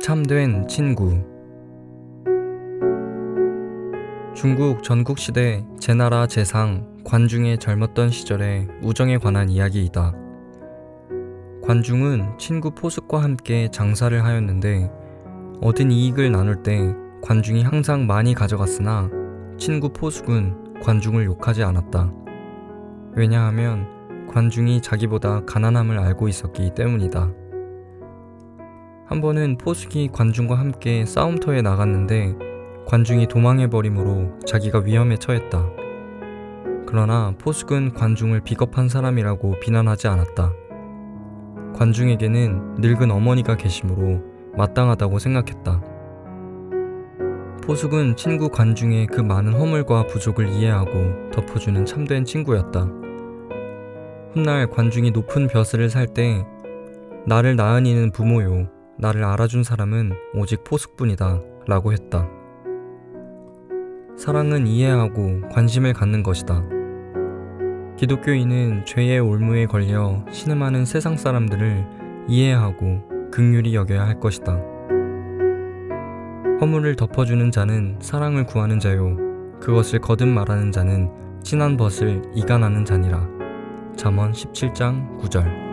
참된 친구 중국 전국시대 제나라 제상 관중의 젊었던 시절의 우정에 관한 이야기이다. 관중은 친구 포숙과 함께 장사를 하였는데 얻은 이익을 나눌 때 관중이 항상 많이 가져갔으나 친구 포숙은 관중을 욕하지 않았다. 왜냐하면 관중이 자기보다 가난함을 알고 있었기 때문이다. 한 번은 포숙이 관중과 함께 싸움터에 나갔는데 관중이 도망해버림으로 자기가 위험에 처했다. 그러나 포숙은 관중을 비겁한 사람이라고 비난하지 않았다. 관중에게는 늙은 어머니가 계시므로 마땅하다고 생각했다. 포숙은 친구 관중의 그 많은 허물과 부족을 이해하고 덮어주는 참된 친구였다. 훗날 관중이 높은 벼슬을 살 때 나를 낳은 이는 부모요. 나를 알아준 사람은 오직 포숙뿐이다. 라고 했다. 사랑은 이해하고 관심을 갖는 것이다. 기독교인은 죄의 올무에 걸려 신음하는 세상 사람들을 이해하고 극률이 여겨야 할 것이다. 허물을 덮어주는 자는 사랑을 구하는 자요. 그것을 거듭 말하는 자는 친한 벗을 이간하는 자니라. 잠언 17장 9절